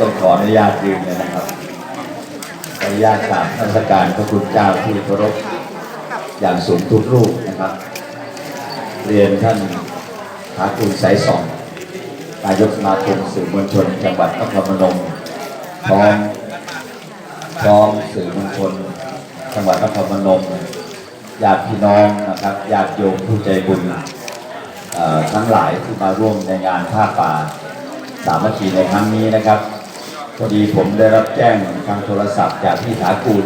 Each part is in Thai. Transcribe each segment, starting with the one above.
ต้องขออนุญาตยืนเลยนะครับอนุญาตกราบนมัสการพระคุณเจ้าที่เคารพอย่างสูงทุกรูปนะครับ เรียนท่านหาคุณสายสองนายกสมาคมสื่อมวลชนจังหวัดนครพนมพร้อมพร้อมสื่อมวลชนจังหวัดนครพนมญาติพี่น้องนะครับญาติโยมผู้ใจบุญทั้งหลายที่มาร่วมในงานผ้าป่าสามัคคีในครั้งนี้นะครับ พอดีผมได้รับแจ้งทางโทรศัพท์จากพี่ถากูล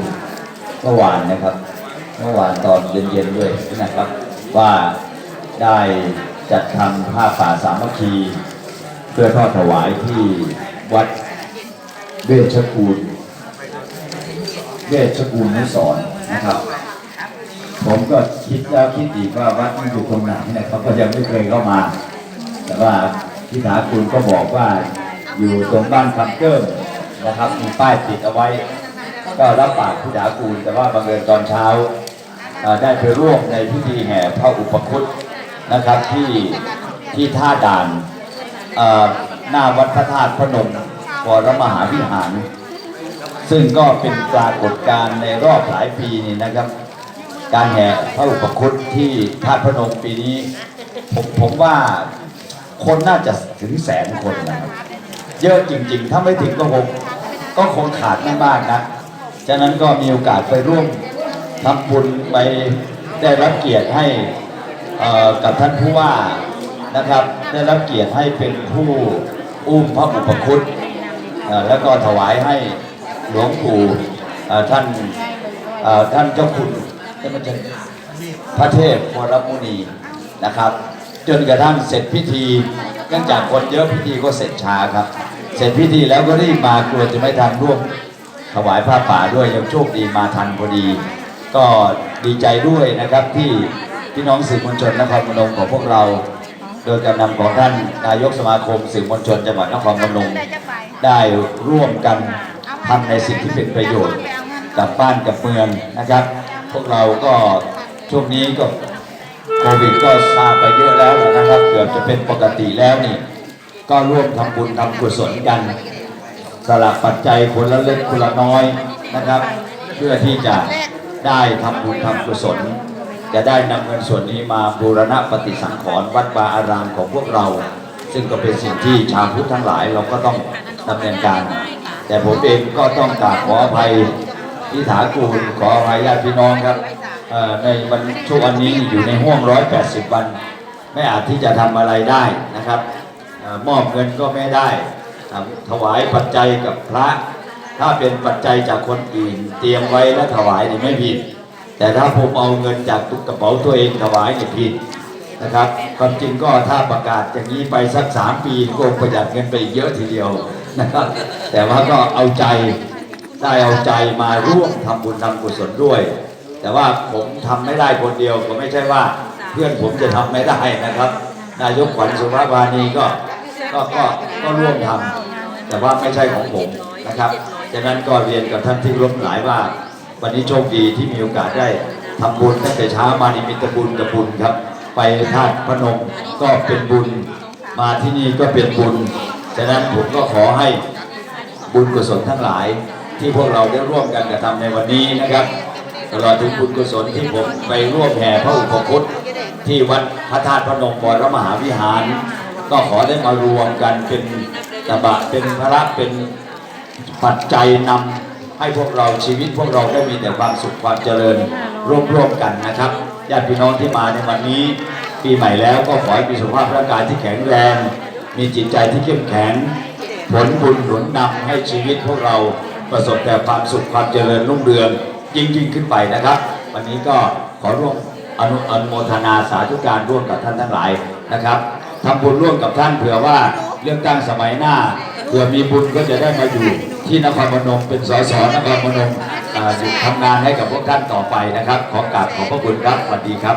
เมื่อวานนะครับ เมื่อวานตอนเย็นๆด้วยนะครับ ว่าได้จัดทำผ้าป่าสามัคคี เพื่อทอดถวายที่วัดเวชกูลเวชกูลนุสรณ์นะครับ ผมก็คิดแล้วคิดอีกว่าวัดมันอยู่ตรงไหนนะครับก็ยังไม่เคยเข้ามา แต่ว่าพี่ถาคุณก็บอกว่าอยู่ตรงบ้านคำเกิ้ม นะครับมีป้ายติดเอาไว้ ก็รับปากพี่ถาคุณแต่ว่าบังเอิญตอนเช้าได้ไปร่วมในพิธีแห่พระอุปคุตนะครับที่ที่ท่าด่านหน้าวัดพระธาตุพนมวรมหาวิหาร ซึ่งก็เป็นปรากฏการณ์ในรอบหลายปีนี่นะครับ การแห่พระอุปคุตที่ธาพนมปีนี้ผมผมว่าคนน่าจะถึงแสนคนนะครับเยอะจริง ๆ ถ้าไม่ถึงก็คง ก็คงขาดไม่มากนะฉะนั้นก็มีโอกาสไปร่วมทำบุญไปได้รับเกียรติให้กับท่านผู้ว่านะครับ ได้รับเกียรติให้เป็นผู้อุ้มพระอุปคุตแล้วก็ถวายให้หลวงปู่ท่านท่านเจ้าคุณท่านพระเจ้าพระเทพวรมุนีนะครับ จนกระทั่งเสร็จพิธีเนื่องจากคนเยอะพิธีก็เสร็จช้าครับ เสร็จพิธีแล้วก็รีบมากลัวจะไม่ทันร่วมถวายผ้าป่าด้วยยังโชคดีมาทันพอดี ก็ดีใจด้วยนะครับที่พี่น้องสื่อมวลชนนครพนมของพวกเรา โดยการนำของท่านนายกสมาคมสื่อมวลชนจังหวัดนครพนมได้ร่วมกันทำในสิ่งที่เป็นประโยชน์กับบ้านกับเมืองนะครับ พวกเราก็ช่วงนี้ก็โควิดก็ซาไปเยอะแล้วนะครับ เกือบจะเป็นปกติแล้วนี่ ก็ร่วมทำบุญทำกุศลกัน สลับปัจจัยคนละเล็กคนละน้อยนะครับ เพื่อที่จะได้ทำบุญทำกุศล จะได้นำเงินส่วนนี้มาบูรณะปฏิสังขรณ์วัดวาอารามของพวกเรา ซึ่งก็เป็นสิ่งที่ชาวพุทธทั้งหลายเราก็ต้องดำเนินการ แต่ผมเองก็ต้องกราบขออภัยที่ถากูลขออภัยญาติพี่น้องครับในวันช่วงวันนี้อยู่ในห่วง 180 วัน ไม่อาจที่จะทำอะไรได้นะครับ มอบเงินก็ไม่ได้ ถวายปัจจัยกับพระ ถ้าเป็นปัจจัยจากคนอื่น เตรียมไว้แล้วถวายนี่ไม่ผิด แต่ถ้าผมเอาเงินจากตุกกระเป๋าตัวเองถวายนี่ผิดนะครับความจริงก็ถ้าประกาศอย่างนี้ไปสักสามปีก็ประหยัดเงินไปเยอะทีเดียวนะครับแต่ว่าก็เอาใจได้เอาใจมาร่วมทำบุญทำกุศลด้วย แต่ว่าผมทำไม่ได้คนเดียวก็ไม่ใช่ว่า เพื่อนผมจะทำไม่ได้นะครับ นายกขวัญสุภาพานีก็ ก็ก็ก็ร่วมทำแต่ว่าไม่ใช่ของผมนะครับฉะนั้นก็เรียนกับท่านที่ร่วมหลายว่า วันนี้โชคดีที่มีโอกาสได้ทำบุญตั้งแต่เช้ามานี่มีต่บุญกับบุญครับ ไปธาตุพนมก็เป็นบุญมาที่นี่ก็เป็นบุญฉะนั้นผมก็ขอให้บุญกุศลทั้งหลาย ที่พวกเราได้ร่วมกันกระทำในวันนี้นะครับ ตลอดถึงบุญกุศลที่ผมไปร่วมแห่พระอุปคุตที่วัดพระธาตุพนมวรมหาวิหาร ก็ขอได้มารวมกันเป็นตบะเป็นพระเป็นปัจจัยนำให้พวกเราชีวิตพวกเราได้มีแต่ความสุขความเจริญร่วมๆกันนะครับญาติพี่น้องที่มาในวันนี้ ปีใหม่แล้วก็ขอให้มีสุขภาพร่างกายที่แข็งแรง มีจิตใจที่เข้มแข็ง ผลบุญหนุนนำให้ชีวิตพวกเราประสบแต่ความสุขความเจริญรุ่งเรืองยิ่งยิ่งขึ้นไปนะครับ วันนี้ก็ขอร่วมอนุอนุโมทนาสาธุการร่วมกับท่านทั้งหลายนะครับ ทำบุญร่วมกับท่านเผื่อว่าเลือกตั้งสมัยหน้าเผื่อมีบุญก็จะได้มาอยู่ที่นครพนมเป็นสสนครพนมอ่าอยู่ทำงานให้กับพวกท่านต่อไปนะครับ ขอกราบขอบพระคุณครับสวัสดีครับ